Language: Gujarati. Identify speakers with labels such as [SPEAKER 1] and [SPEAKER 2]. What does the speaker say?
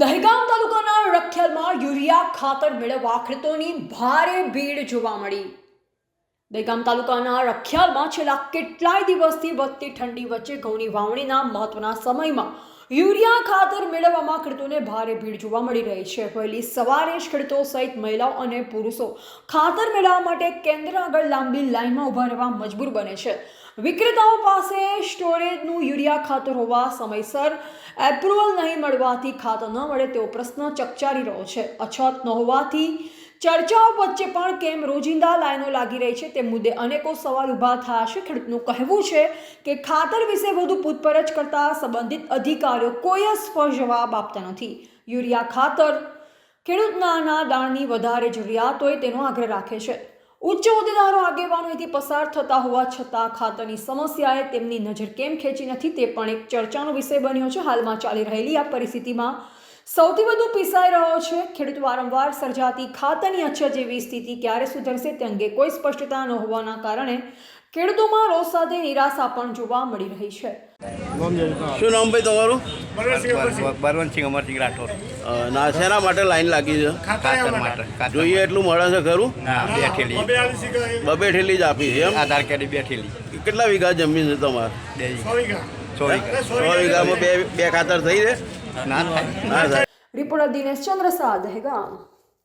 [SPEAKER 1] દહેગામ તાલુકાના રખિયાલમાં યુરિયા ખાતર મેળવવા ખેડૂતોની ભારે ભીડ જોવા મળી. દહેગામ તાલુકાના રખિયાલમાં છેલ્લા કેટલાય દિવસથી વધતી ઠંડી વચ્ચે ઘઉંની વાવણીના મહત્વના સમયમાં યુરિયા ખાતર મેળવવામાં ખેડૂતોને ભારે ભીડ જોવા મળી રહી છે. વહેલી સવારે જ ખેડૂતો સહિત મહિલાઓ અને પુરુષો ખાતર મેળવવા માટે કેન્દ્ર આગળ લાંબી લાઇનમાં ઊભા રહેવા મજબૂર બને છે. વિક્રેતાઓ પાસે સ્ટોરેજનું યુરિયા ખાતર હોવા સમયસર એપ્રુવલ નહીં મળવાથી ખાતર ન મળે તેવો પ્રશ્ન ચકચારી રહ્યો છે. અછત ન હોવાથી ચર્ચાઓ વચ્ચે પણ કેમ રોજિંદા લાઈનો લાગી રહી છે તે મુદ્દે અનેકો સવાલ ઊભા થયા છે. ખેડૂતનું કહેવું છે કે ખાતર વિશે વધુ પૂછપરછ કરતા સંબંધિત અધિકારીઓ કોઈ જ સ્પષ્ટ જવાબ આપતા નથી. યુરિયા ખાતર ખેડૂતના દાણની વધારે જરૂરિયાત હોય તેનો આગ્રહ રાખે છે. ઉચ્ચ હોદ્દેદારો આગેવાનો પસાર થતા હોવા છતાં ખાતરની સમસ્યાએ તેમની નજર કેમ ખેંચી નથી તે પણ એક ચર્ચાનો વિષય બન્યો છે. હાલમાં ચાલી રહેલી આ પરિસ્થિતિમાં સૌથી વધુ પીસાઈ રહ્યો છે. ખેડૂત વારંવાર સર્જાતી ખાતરની અછત જેવી સ્થિતિ ક્યારે સુધરશે તે અંગે કોઈ સ્પષ્ટતા ન હોવાના કારણે ખેડૂતોમાં રોષ સાથે નિરાશા પણ જોવા મળી રહી છે.
[SPEAKER 2] શું નામ ભાઈ તમારું?
[SPEAKER 3] બળવંતસિંહ અમરસિંહ રાઠોડ
[SPEAKER 2] ના શેના માટે લાઈન લાગી છે?
[SPEAKER 3] ખાતર માટે
[SPEAKER 2] જોઈએ એટલું મળે છે ખરું?
[SPEAKER 3] બે ઠેલી.
[SPEAKER 2] બબે ઠેલી જ આપી છે એમ?
[SPEAKER 3] આધાર કાર્ડ બે ઠેલી.
[SPEAKER 2] કેટલા વીઘા જમીન છે તમારે?
[SPEAKER 3] બે સો વીઘા.
[SPEAKER 2] સો વીઘામાં બે બે ખાતર થઈ રહે?
[SPEAKER 3] ના થાય.
[SPEAKER 2] ના
[SPEAKER 1] રિપોર્ટર દિનેશ ચંદ્ર દહેગામ.